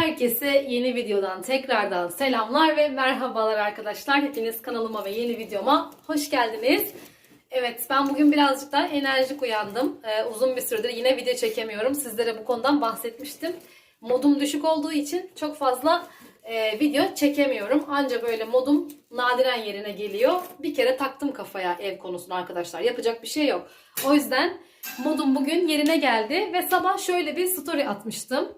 Herkese yeni videodan tekrardan selamlar ve merhabalar arkadaşlar. Hepiniz kanalıma ve yeni videoma hoş geldiniz. Evet ben bugün birazcık daha enerjik uyandım. Ee, uzun bir süredir yine video çekemiyorum. Sizlere bu konudan bahsetmiştim. Modum düşük olduğu için çok fazla e, video çekemiyorum. Anca böyle modum nadiren yerine geliyor. Bir kere taktım kafaya ev konusunu arkadaşlar. Yapacak bir şey yok. O yüzden modum bugün yerine geldi ve sabah şöyle bir story atmıştım.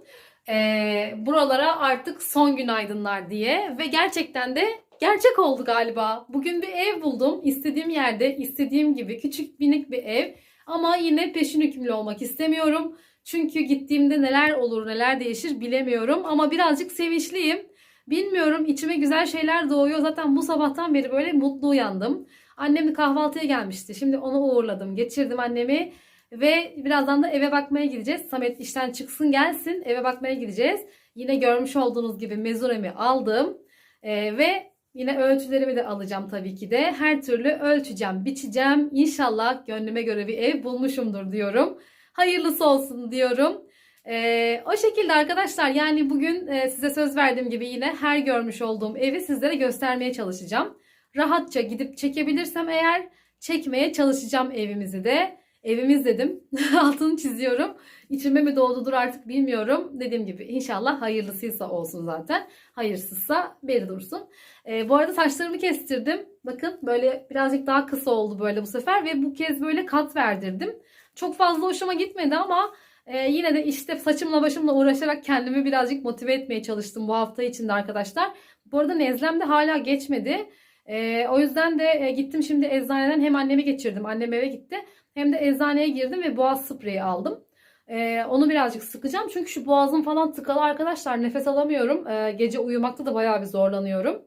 Ee, buralara artık son günaydınlar diye ve gerçekten de gerçek oldu galiba. Bugün bir ev buldum. İstediğim yerde, istediğim gibi küçük minik bir ev. Ama yine peşin hükümlü olmak istemiyorum. Çünkü gittiğimde neler olur, neler değişir bilemiyorum. Ama birazcık sevinçliyim. Bilmiyorum içime güzel şeyler doğuyor. Zaten bu sabahtan beri böyle mutlu uyandım. Annem kahvaltıya gelmişti. Şimdi onu uğurladım. Geçirdim annemi. Ve birazdan da eve bakmaya gideceğiz. Samet işten çıksın gelsin. Eve bakmaya gideceğiz. Yine görmüş olduğunuz gibi mezuremi aldım. Ee, ve yine ölçülerimi de alacağım tabii ki de. Her türlü ölçeceğim, biçeceğim. İnşallah gönlüme göre bir ev bulmuşumdur diyorum. Hayırlısı olsun diyorum. Ee, o şekilde arkadaşlar yani bugün e, size söz verdiğim gibi yine her görmüş olduğum evi sizlere göstermeye çalışacağım. Rahatça gidip çekebilirsem eğer çekmeye çalışacağım evimizi de. Evimiz dedim. Altını çiziyorum. İçime mi doğdudur artık bilmiyorum. Dediğim gibi inşallah hayırlısıysa olsun zaten. Hayırsızsa beri dursun. Ee, bu arada saçlarımı kestirdim. Bakın böyle birazcık daha kısa oldu böyle bu sefer. Ve bu kez böyle kat verdirdim. Çok fazla hoşuma gitmedi ama e, yine de işte saçımla başımla uğraşarak kendimi birazcık motive etmeye çalıştım bu hafta içinde arkadaşlar. Bu arada nezlem de hala geçmedi. E, o yüzden de e, gittim şimdi eczaneden hem annemi geçirdim. Annem eve gitti. Hem de eczaneye girdim ve boğaz spreyi aldım. Ee, onu birazcık sıkacağım. Çünkü şu boğazım falan tıkalı arkadaşlar. Nefes alamıyorum. Ee, gece uyumakta da bayağı bir zorlanıyorum.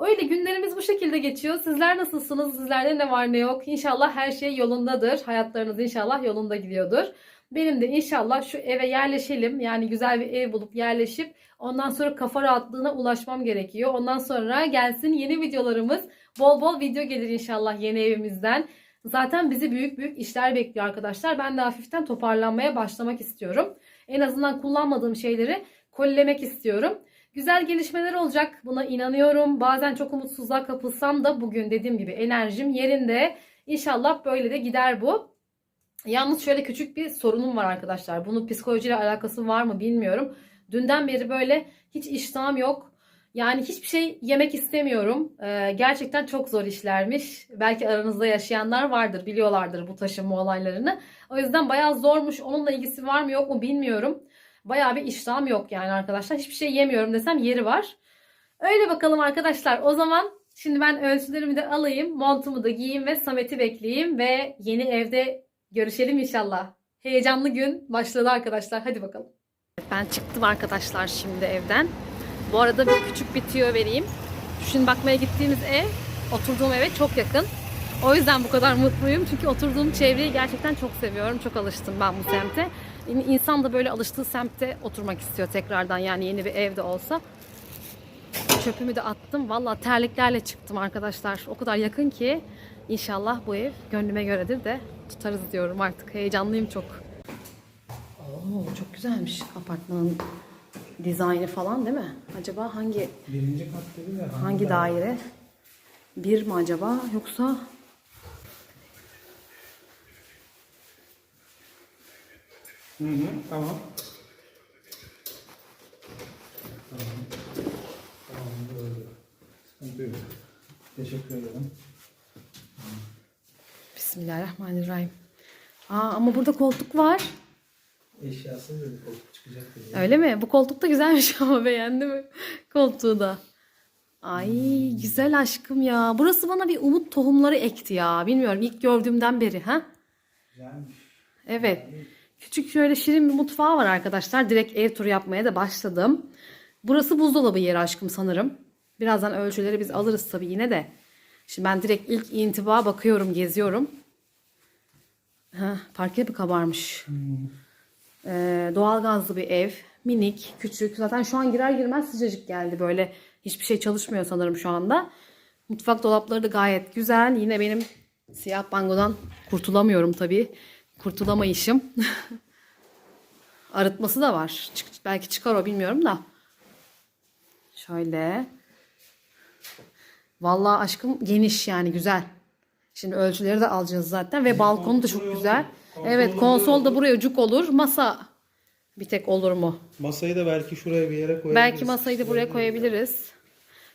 Öyle günlerimiz bu şekilde geçiyor. Sizler nasılsınız? Sizlerde ne var ne yok? İnşallah her şey yolundadır. Hayatlarınız inşallah yolunda gidiyordur. Benim de inşallah şu eve yerleşelim. Yani güzel bir ev bulup yerleşip ondan sonra kafa rahatlığına ulaşmam gerekiyor. Ondan sonra gelsin yeni videolarımız. Bol bol video gelir inşallah yeni evimizden. Zaten bizi büyük büyük işler bekliyor arkadaşlar. Ben de hafiften toparlanmaya başlamak istiyorum. En azından kullanmadığım şeyleri kolilemek istiyorum. Güzel gelişmeler olacak. Buna inanıyorum. Bazen çok umutsuzluğa kapılsam da bugün dediğim gibi enerjim yerinde. İnşallah böyle de gider bu. Yalnız şöyle küçük bir sorunum var arkadaşlar. Bunun psikolojiyle alakası var mı bilmiyorum. Dünden beri böyle hiç iştahım yok. Yani hiçbir şey yemek istemiyorum. Ee, gerçekten çok zor işlermiş. Belki aranızda yaşayanlar vardır, biliyorlardır bu taşınma olaylarını. O yüzden bayağı zormuş. Onunla ilgisi var mı yok mu bilmiyorum. Bayağı bir iştahım yok yani arkadaşlar. Hiçbir şey yemiyorum desem yeri var. Öyle bakalım arkadaşlar. O zaman şimdi ben ölçülerimi de alayım. Montumu da giyeyim ve Samet'i bekleyeyim. Ve yeni evde görüşelim inşallah. Heyecanlı gün başladı arkadaşlar. Hadi bakalım. Ben çıktım arkadaşlar şimdi evden. Bu arada bir küçük bir tüyo vereyim. Şimdi bakmaya gittiğimiz ev oturduğum eve çok yakın. O yüzden bu kadar mutluyum. Çünkü oturduğum çevreyi gerçekten çok seviyorum. Çok alıştım ben bu semte. İnsan da böyle alıştığı semtte oturmak istiyor tekrardan. Yani yeni bir evde olsa. Çöpümü de attım. Valla terliklerle çıktım arkadaşlar. O kadar yakın ki inşallah bu ev gönlüme göredir de tutarız diyorum artık. Heyecanlıyım çok. Oo, çok güzelmiş apartmanın dizaynı falan değil mi? Acaba hangi Birinci kat dedi de hangi daire? Bir mi acaba yoksa Hı hı, tamam. Tamam. Tamam, böyle. Sıkıntı yok. Teşekkür ederim. Bismillahirrahmanirrahim. Aa ama burada koltuk var. Eşyasız dedi koltuk çıkacak dedi. Öyle mi? Bu koltuk da güzelmiş ama beğendi mi? Koltuğu da. Ay güzel aşkım ya. Burası bana bir umut tohumları ekti ya. Bilmiyorum ilk gördüğümden beri ha? Güzelmiş. Evet. Küçük şöyle şirin bir mutfağı var arkadaşlar. Direkt ev turu yapmaya da başladım. Burası buzdolabı yeri aşkım sanırım. Birazdan ölçüleri biz alırız tabii yine de. Şimdi ben direkt ilk intiba bakıyorum, geziyorum. Ha, parke mi kabarmış? Ee, doğalgazlı bir ev. Minik, küçük. Zaten şu an girer girmez sıcacık geldi böyle. Hiçbir şey çalışmıyor sanırım şu anda. Mutfak dolapları da gayet güzel. Yine benim siyah bangodan kurtulamıyorum tabii. Kurtulamayışım. Arıtması da var. Çık, belki çıkar o bilmiyorum da. Şöyle. Vallahi aşkım geniş yani güzel. Şimdi ölçüleri de alacağız zaten ve balkonu da çok güzel. Evet Konsol da buraya cuk olur. Masa bir tek olur mu? Masayı da belki şuraya bir yere koyabiliriz. Belki masayı da buraya koyabiliriz.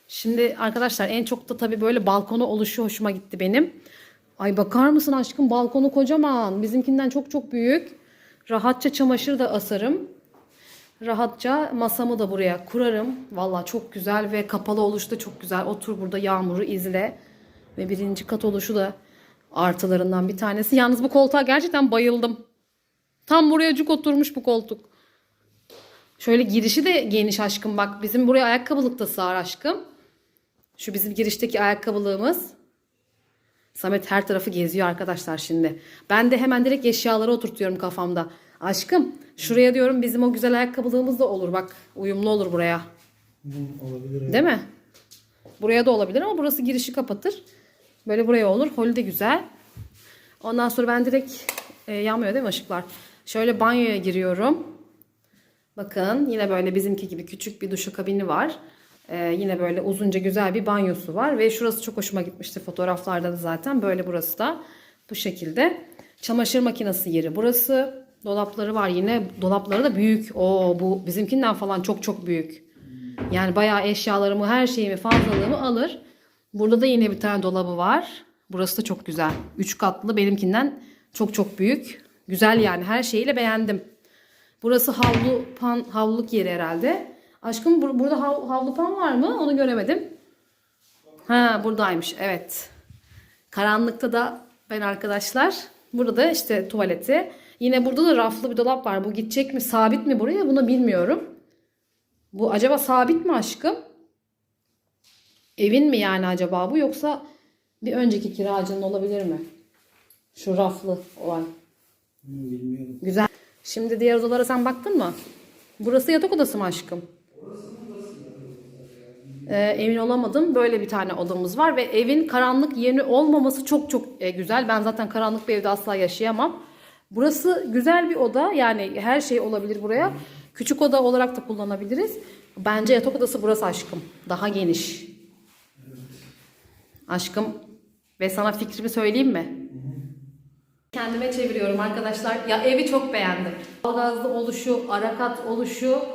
Şimdi arkadaşlar en çok da tabii böyle balkonu oluşu hoşuma gitti benim. Ay bakar mısın aşkım balkonu kocaman. Bizimkinden çok çok büyük. Rahatça çamaşır da asarım. Rahatça masamı da buraya kurarım. Valla çok güzel ve kapalı oluşu da çok güzel. Otur burada yağmuru izle. Ve birinci kat oluşu da artılarından bir tanesi. Yalnız bu koltuğa gerçekten bayıldım. Tam buraya cuk oturmuş bu koltuk. Şöyle girişi de geniş aşkım bak. Bizim buraya ayakkabılık da sığar aşkım. Şu bizim girişteki ayakkabılığımız. Samet her tarafı geziyor arkadaşlar şimdi. Ben de hemen direkt eşyaları oturtuyorum kafamda. Aşkım şuraya diyorum bizim o güzel ayakkabılığımız da olur bak. Uyumlu olur buraya. Olabilir. evet. Değil mi? Buraya da olabilir ama burası girişi kapatır. Böyle buraya olur. Holü de güzel. Ondan sonra ben direkt e, yanmıyor değil mi ışıklar? Şöyle banyoya giriyorum. Bakın yine böyle bizimki gibi küçük bir duşakabini var. E, yine böyle uzunca güzel bir banyosu var. Ve şurası çok hoşuma gitmişti fotoğraflarda da zaten. Böyle burası da bu şekilde. Çamaşır makinesi yeri burası. Dolapları var yine. Dolapları da büyük. Oo bu bizimkinden falan çok çok büyük. Yani bayağı eşyalarımı, her şeyimi, fazlalığımı alır. Burada da yine bir tane dolabı var. Burası da çok güzel. Üç katlı benimkinden çok çok büyük. Güzel yani her şeyiyle beğendim. Burası havlu pan havluluk yeri herhalde. Aşkım bur- burada hav- havlu pan var mı? Onu göremedim. Ha buradaymış. Evet. Karanlıkta da ben arkadaşlar. Burada da işte tuvaleti. Yine burada da raflı bir dolap var. Bu gidecek mi? Sabit mi buraya? Bunu bilmiyorum. Bu acaba sabit mi aşkım? Evin mi yani acaba bu yoksa bir önceki kiracının olabilir mi? Şu raflı olan. Hı, Bilmiyorum. Güzel. Şimdi diğer odalara sen baktın mı? Burası yatak odası mı aşkım? Ee, emin olamadım. Böyle bir tane odamız var ve evin karanlık yeni olmaması çok çok e, güzel. Ben zaten karanlık bir evde asla yaşayamam. Burası güzel bir oda. Yani her şey olabilir buraya. Küçük oda olarak da kullanabiliriz. Bence yatak odası burası aşkım. Daha geniş. Aşkım ve sana fikrimi söyleyeyim mi? Kendime çeviriyorum arkadaşlar. Ya evi çok beğendim. Gazlı oluşu, arakat oluşu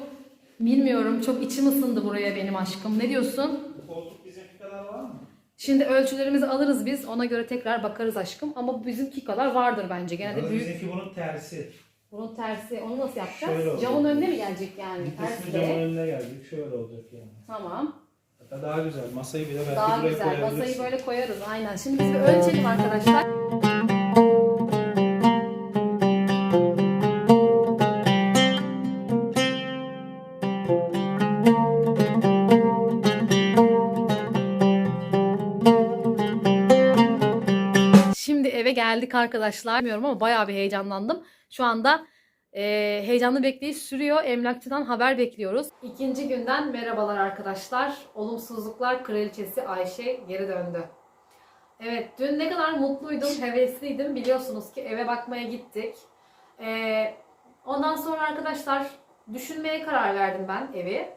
bilmiyorum. Çok içim ısındı buraya benim aşkım. Ne diyorsun? Bu koltuk bizimki kadar var mı? Şimdi ölçülerimizi alırız biz. Ona göre tekrar bakarız aşkım. Ama bizimki kadar vardır bence. Gene de Ama büyük. Bizimki bunun tersi. Bunun tersi. Onu nasıl Şöyle yapacağız? olacak. Camın önüne mi gelecek yani? Bir kısmı camın de. önüne gelecek. Şöyle olacak yani. Tamam. Hatta daha güzel. Masayı bile belki Daha buraya güzel. koyabilirsin. Masayı böyle koyarız. Aynen. Şimdi biz bir ölçelim arkadaşlar. Şimdi eve geldik arkadaşlar. Bilmiyorum ama bayağı bir heyecanlandım. Şu anda e, heyecanlı bekleyiş sürüyor. Emlakçıdan haber bekliyoruz. İkinci günden merhabalar arkadaşlar. Olumsuzluklar kraliçesi Ayşe geri döndü. Evet dün ne kadar mutluydum, hevesliydim. Biliyorsunuz ki eve bakmaya gittik. Ee, ondan sonra arkadaşlar düşünmeye karar verdim ben evi.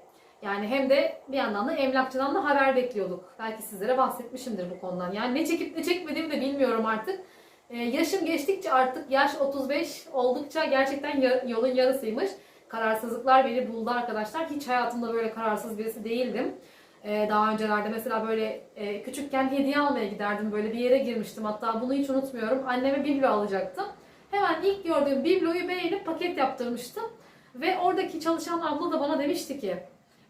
Yani hem de bir yandan da emlakçıdan da haber bekliyorduk. Belki sizlere bahsetmişimdir bu konudan. Yani ne çekip ne çekmediğimi de bilmiyorum artık. Ee, yaşım geçtikçe artık yaş 35 oldukça gerçekten yolun yarısıymış. Kararsızlıklar beni buldu arkadaşlar. Hiç hayatımda böyle kararsız birisi değildim. Ee, daha öncelerde mesela böyle e, küçükken hediye almaya giderdim. Böyle bir yere girmiştim hatta bunu hiç unutmuyorum. Anneme biblo alacaktım. Hemen ilk gördüğüm bibloyu beğenip paket yaptırmıştım. Ve oradaki çalışan abla da bana demişti ki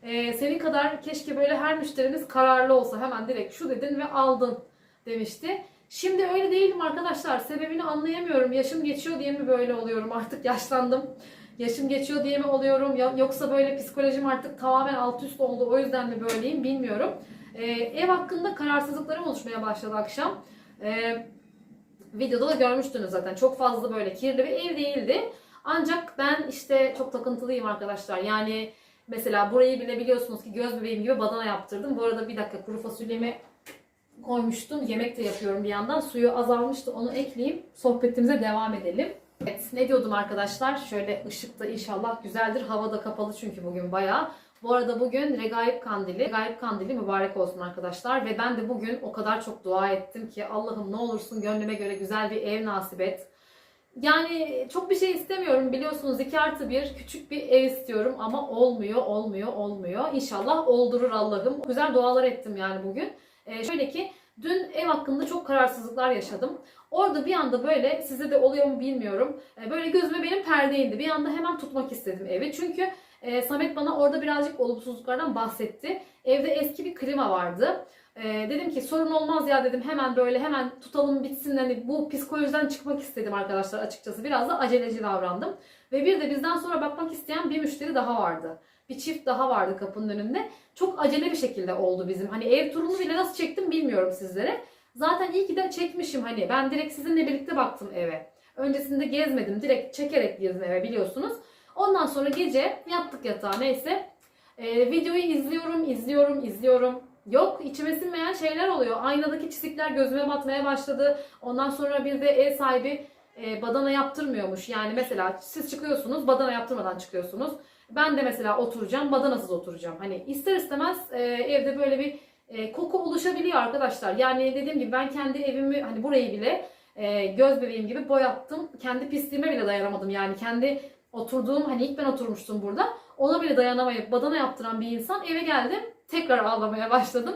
e, senin kadar keşke böyle her müşterimiz kararlı olsa hemen direkt şu dedin ve aldın demişti. Şimdi öyle değilim arkadaşlar. Sebebini anlayamıyorum. Yaşım geçiyor diye mi böyle oluyorum? Artık yaşlandım. Yaşım geçiyor diye mi oluyorum? Yoksa böyle psikolojim artık tamamen alt üst oldu. O yüzden mi böyleyim bilmiyorum. Ee, ev hakkında kararsızlıklarım oluşmaya başladı akşam. Ee, videoda da görmüştünüz zaten. Çok fazla böyle kirli bir ev değildi. Ancak ben işte çok takıntılıyım arkadaşlar. Yani mesela burayı bile biliyorsunuz ki göz bebeğim gibi badana yaptırdım. Bu arada bir dakika kuru fasulyemi koymuştum. Yemek de yapıyorum bir yandan. Suyu azalmıştı. Onu ekleyeyim. Sohbetimize devam edelim. Evet ne diyordum arkadaşlar? Şöyle ışık da inşallah güzeldir. Hava da kapalı çünkü bugün bayağı. Bu arada bugün Regaib Kandili. Regaib Kandili mübarek olsun arkadaşlar. Ve ben de bugün o kadar çok dua ettim ki Allah'ım ne olursun gönlüme göre güzel bir ev nasip et. Yani çok bir şey istemiyorum biliyorsunuz 2 artı 1 küçük bir ev istiyorum ama olmuyor olmuyor olmuyor. İnşallah oldurur Allah'ım. Güzel dualar ettim yani bugün. Ee, şöyle ki dün ev hakkında çok kararsızlıklar yaşadım. Orada bir anda böyle size de oluyor mu bilmiyorum. Ee, böyle gözüme benim perde indi. Bir anda hemen tutmak istedim evi. Çünkü e, Samet bana orada birazcık olumsuzluklardan bahsetti. Evde eski bir klima vardı. Ee, dedim ki sorun olmaz ya dedim hemen böyle hemen tutalım bitsin hani bu psikolojiden çıkmak istedim arkadaşlar açıkçası biraz da aceleci davrandım ve bir de bizden sonra bakmak isteyen bir müşteri daha vardı bir çift daha vardı kapının önünde çok acele bir şekilde oldu bizim hani ev turunu bile nasıl çektim bilmiyorum sizlere zaten iyi ki de çekmişim hani ben direkt sizinle birlikte baktım eve öncesinde gezmedim direkt çekerek girdim eve biliyorsunuz ondan sonra gece yattık yatağa neyse ee, videoyu izliyorum izliyorum izliyorum Yok içime sinmeyen şeyler oluyor. Aynadaki çizikler gözüme batmaya başladı. Ondan sonra bir de ev sahibi e, badana yaptırmıyormuş. Yani mesela siz çıkıyorsunuz badana yaptırmadan çıkıyorsunuz. Ben de mesela oturacağım badanasız oturacağım. Hani ister istemez e, evde böyle bir e, koku oluşabiliyor arkadaşlar. Yani dediğim gibi ben kendi evimi hani burayı bile e, göz bebeğim gibi boyattım. Kendi pisliğime bile dayanamadım. Yani kendi oturduğum hani ilk ben oturmuştum burada. Ona bile dayanamayıp badana yaptıran bir insan eve geldim tekrar ağlamaya başladım.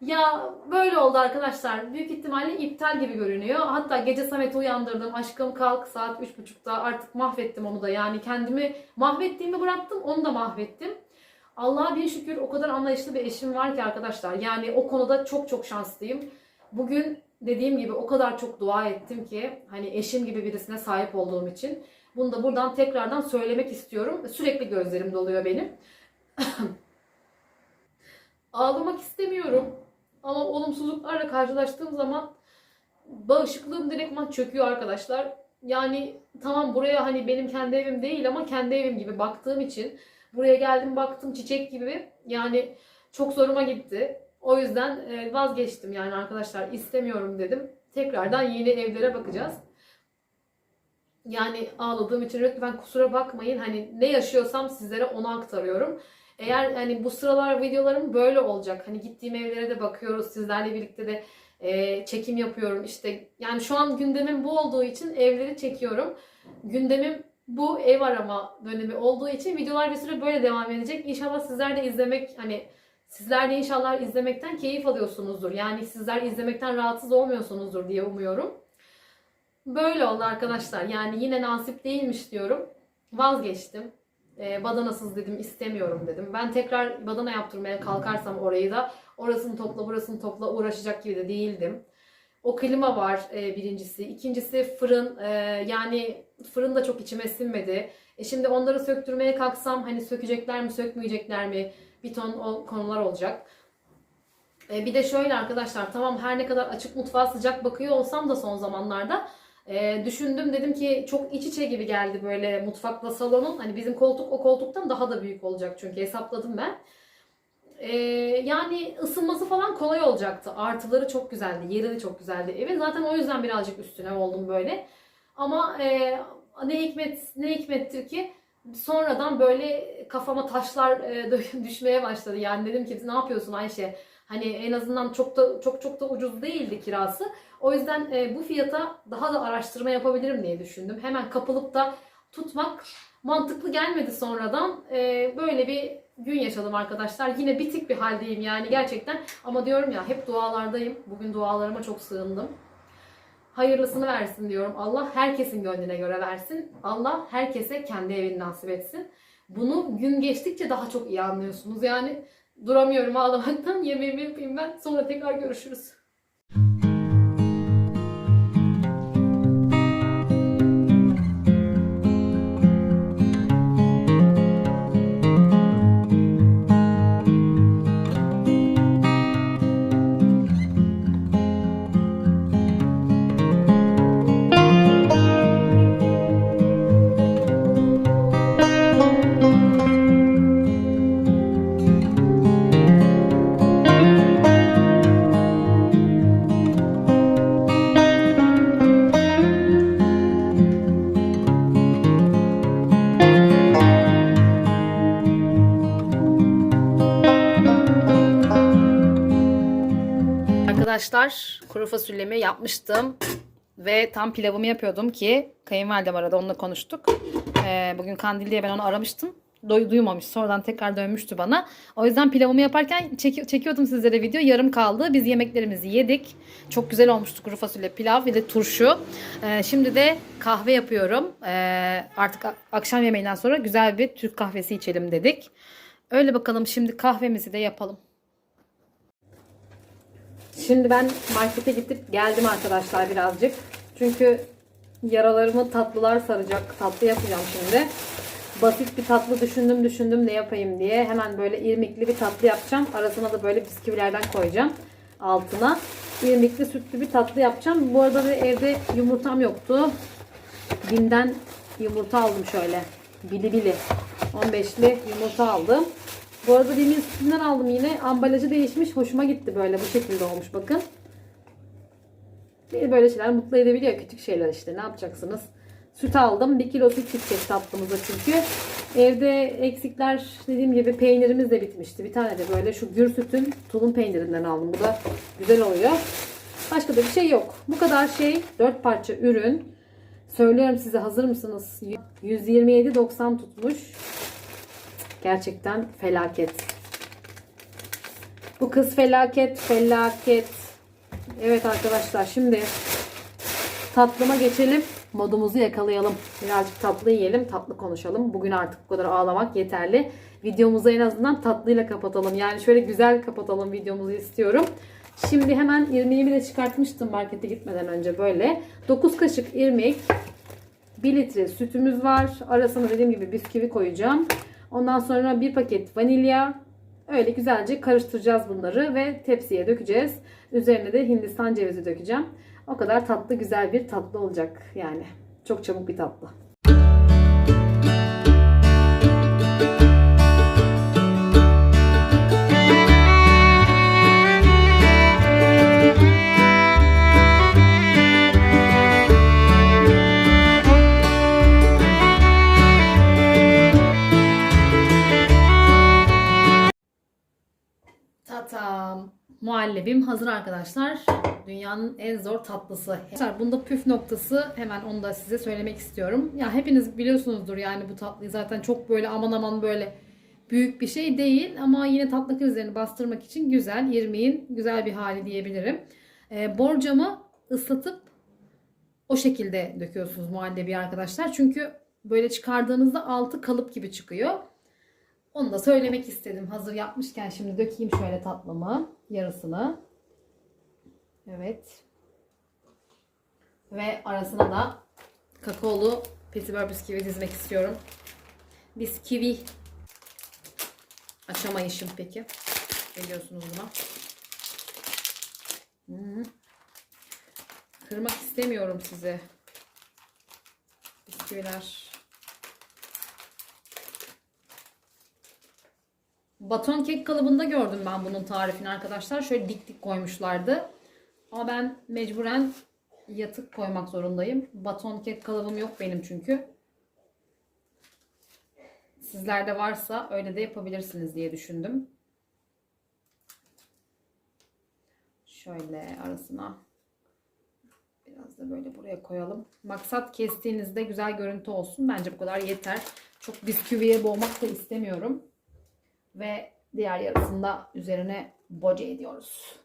Ya böyle oldu arkadaşlar. Büyük ihtimalle iptal gibi görünüyor. Hatta gece Samet'i uyandırdım. Aşkım kalk saat 3.30'da artık mahvettim onu da. Yani kendimi mahvettiğimi bıraktım onu da mahvettim. Allah'a bir şükür o kadar anlayışlı bir eşim var ki arkadaşlar. Yani o konuda çok çok şanslıyım. Bugün dediğim gibi o kadar çok dua ettim ki hani eşim gibi birisine sahip olduğum için. Bunu da buradan tekrardan söylemek istiyorum. Sürekli gözlerim doluyor benim. Ağlamak istemiyorum. Ama olumsuzluklarla karşılaştığım zaman bağışıklığım direktman çöküyor arkadaşlar. Yani tamam buraya hani benim kendi evim değil ama kendi evim gibi baktığım için buraya geldim baktım çiçek gibi yani çok zoruma gitti. O yüzden e, vazgeçtim yani arkadaşlar istemiyorum dedim. Tekrardan yeni evlere bakacağız. Yani ağladığım için lütfen kusura bakmayın. Hani ne yaşıyorsam sizlere onu aktarıyorum. Eğer hani bu sıralar videolarım böyle olacak. Hani gittiğim evlere de bakıyoruz. Sizlerle birlikte de e, çekim yapıyorum. İşte yani şu an gündemim bu olduğu için evleri çekiyorum. Gündemim bu ev arama dönemi olduğu için videolar bir süre böyle devam edecek. İnşallah sizler de izlemek hani sizler de inşallah izlemekten keyif alıyorsunuzdur. Yani sizler izlemekten rahatsız olmuyorsunuzdur diye umuyorum. Böyle oldu arkadaşlar. Yani yine nasip değilmiş diyorum. Vazgeçtim. E, badanasız dedim istemiyorum dedim. Ben tekrar badana yaptırmaya kalkarsam orayı da orasını topla burasını topla uğraşacak gibi de değildim. O klima var e, birincisi. İkincisi fırın. E, yani fırın da çok içime sinmedi. E şimdi onları söktürmeye kalksam hani sökecekler mi sökmeyecekler mi bir ton o konular olacak. E, bir de şöyle arkadaşlar tamam her ne kadar açık mutfağa sıcak bakıyor olsam da son zamanlarda e, düşündüm dedim ki çok iç içe gibi geldi böyle mutfakla salonun. Hani bizim koltuk o koltuktan daha da büyük olacak çünkü hesapladım ben. E, yani ısınması falan kolay olacaktı. Artıları çok güzeldi. Yeri de çok güzeldi evin. Zaten o yüzden birazcık üstüne oldum böyle. Ama e, ne hikmet ne hikmettir ki sonradan böyle kafama taşlar e, düşmeye başladı. Yani dedim ki ne yapıyorsun Ayşe? Hani en azından çok da çok çok da ucuz değildi kirası. O yüzden e, bu fiyata daha da araştırma yapabilirim diye düşündüm. Hemen kapılıp da tutmak mantıklı gelmedi sonradan. E, böyle bir gün yaşadım arkadaşlar. Yine bitik bir haldeyim yani gerçekten. Ama diyorum ya hep dualardayım. Bugün dualarıma çok sığındım. Hayırlısını versin diyorum. Allah herkesin gönlüne göre versin. Allah herkese kendi evini nasip etsin. Bunu gün geçtikçe daha çok iyi anlıyorsunuz. Yani duramıyorum ağlamaktan. Yemeğimi yapayım ben. Sonra tekrar görüşürüz. Arkadaşlar kuru fasulyemi yapmıştım. Ve tam pilavımı yapıyordum ki kayınvalidem arada onunla konuştuk. Ee, bugün kandil diye ben onu aramıştım. Doy, duymamış. Sonradan tekrar dönmüştü bana. O yüzden pilavımı yaparken çeki- çekiyordum sizlere video. Yarım kaldı. Biz yemeklerimizi yedik. Çok güzel olmuştu kuru fasulye pilav bir de turşu. Ee, şimdi de kahve yapıyorum. Ee, artık akşam yemeğinden sonra güzel bir Türk kahvesi içelim dedik. Öyle bakalım şimdi kahvemizi de yapalım. Şimdi ben markete gidip geldim arkadaşlar birazcık. Çünkü yaralarımı tatlılar saracak. Tatlı yapacağım şimdi. Basit bir tatlı düşündüm düşündüm ne yapayım diye. Hemen böyle irmikli bir tatlı yapacağım. Arasına da böyle bisküvilerden koyacağım. Altına. İrmikli sütlü bir tatlı yapacağım. Bu arada da evde yumurtam yoktu. Bim'den yumurta aldım şöyle. Bili bili. 15'li yumurta aldım. Bu arada Bim'in sütünden aldım yine. Ambalajı değişmiş. Hoşuma gitti böyle. Bu şekilde olmuş bakın. Böyle şeyler mutlu edebiliyor. Küçük şeyler işte. Ne yapacaksınız? Süt aldım. 1 kilo süt gidecek tatlımıza çünkü. Evde eksikler dediğim gibi peynirimiz de bitmişti. Bir tane de böyle şu gür sütün tulum peynirinden aldım. Bu da güzel oluyor. Başka da bir şey yok. Bu kadar şey. 4 parça ürün. Söylüyorum size hazır mısınız? 127.90 tutmuş. Gerçekten felaket. Bu kız felaket, felaket. Evet arkadaşlar şimdi tatlıma geçelim. Modumuzu yakalayalım. Birazcık tatlı yiyelim, tatlı konuşalım. Bugün artık bu kadar ağlamak yeterli. Videomuzu en azından tatlıyla kapatalım. Yani şöyle güzel kapatalım videomuzu istiyorum. Şimdi hemen irmiğimi de çıkartmıştım markete gitmeden önce böyle. 9 kaşık irmik, 1 litre sütümüz var. Arasına dediğim gibi bisküvi koyacağım. Ondan sonra bir paket vanilya. Öyle güzelce karıştıracağız bunları ve tepsiye dökeceğiz. Üzerine de Hindistan cevizi dökeceğim. O kadar tatlı güzel bir tatlı olacak yani. Çok çabuk bir tatlı. Muhallebim hazır arkadaşlar. Dünyanın en zor tatlısı. Arkadaşlar bunda püf noktası hemen onu da size söylemek istiyorum. Ya hepiniz biliyorsunuzdur yani bu tatlıyı zaten çok böyle aman aman böyle büyük bir şey değil ama yine tatlı krizlerini bastırmak için güzel. İrmiğin güzel bir hali diyebilirim. Ee, borcamı ıslatıp o şekilde döküyorsunuz muhallebi arkadaşlar. Çünkü böyle çıkardığınızda altı kalıp gibi çıkıyor. Onu da söylemek istedim. Hazır yapmışken şimdi dökeyim şöyle tatlımı. Yarısını. Evet. Ve arasına da kakaolu petibör bisküvi dizmek istiyorum. Bisküvi. Aşamayışım peki. Ne diyorsunuz buna? Hmm. Kırmak istemiyorum sizi. Bisküviler. Baton kek kalıbında gördüm ben bunun tarifini arkadaşlar. Şöyle dik dik koymuşlardı. Ama ben mecburen yatık koymak zorundayım. Baton kek kalıbım yok benim çünkü. Sizlerde varsa öyle de yapabilirsiniz diye düşündüm. Şöyle arasına biraz da böyle buraya koyalım. Maksat kestiğinizde güzel görüntü olsun. Bence bu kadar yeter. Çok bisküviye boğmak da istemiyorum ve diğer yarısını da üzerine boca ediyoruz.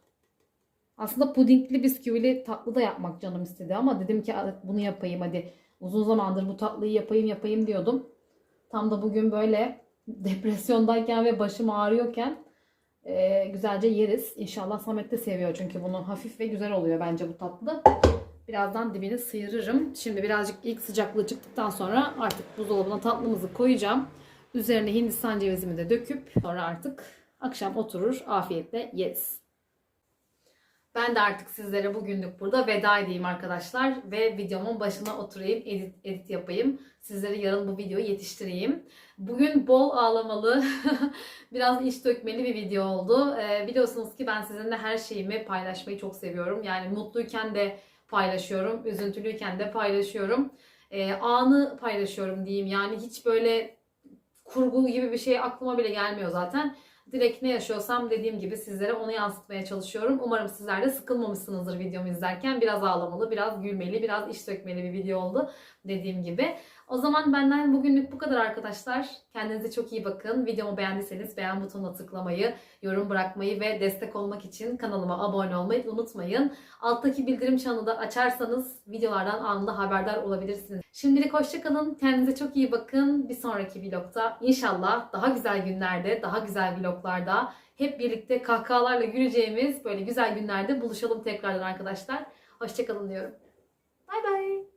Aslında pudingli bisküvili tatlı da yapmak canım istedi ama dedim ki bunu yapayım hadi. Uzun zamandır bu tatlıyı yapayım yapayım diyordum. Tam da bugün böyle depresyondayken ve başım ağrıyorken e, güzelce yeriz. İnşallah Samet de seviyor çünkü bunu hafif ve güzel oluyor bence bu tatlı. Birazdan dibini sıyırırım. Şimdi birazcık ilk sıcaklığı çıktıktan sonra artık buzdolabına tatlımızı koyacağım. Üzerine Hindistan cevizimi de döküp sonra artık akşam oturur afiyetle yeriz. Ben de artık sizlere bugünlük burada veda edeyim arkadaşlar ve videomun başına oturayım, edit, edit yapayım. Sizlere yarın bu videoyu yetiştireyim. Bugün bol ağlamalı, biraz iç dökmeli bir video oldu. Ee, biliyorsunuz ki ben sizinle her şeyimi paylaşmayı çok seviyorum. Yani mutluyken de paylaşıyorum, üzüntülüyken de paylaşıyorum. Ee, anı paylaşıyorum diyeyim. Yani hiç böyle kurgu gibi bir şey aklıma bile gelmiyor zaten. Direkt ne yaşıyorsam dediğim gibi sizlere onu yansıtmaya çalışıyorum. Umarım sizler de sıkılmamışsınızdır videomu izlerken. Biraz ağlamalı, biraz gülmeli, biraz iş dökmeli bir video oldu dediğim gibi. O zaman benden bugünlük bu kadar arkadaşlar. Kendinize çok iyi bakın. Videomu beğendiyseniz beğen butonuna tıklamayı, yorum bırakmayı ve destek olmak için kanalıma abone olmayı unutmayın. Alttaki bildirim çanını da açarsanız videolardan anında haberdar olabilirsiniz. Şimdilik hoşçakalın. Kendinize çok iyi bakın. Bir sonraki vlogta inşallah daha güzel günlerde, daha güzel vloglarda hep birlikte kahkahalarla güleceğimiz böyle güzel günlerde buluşalım tekrardan arkadaşlar. Hoşçakalın diyorum. Bay bay.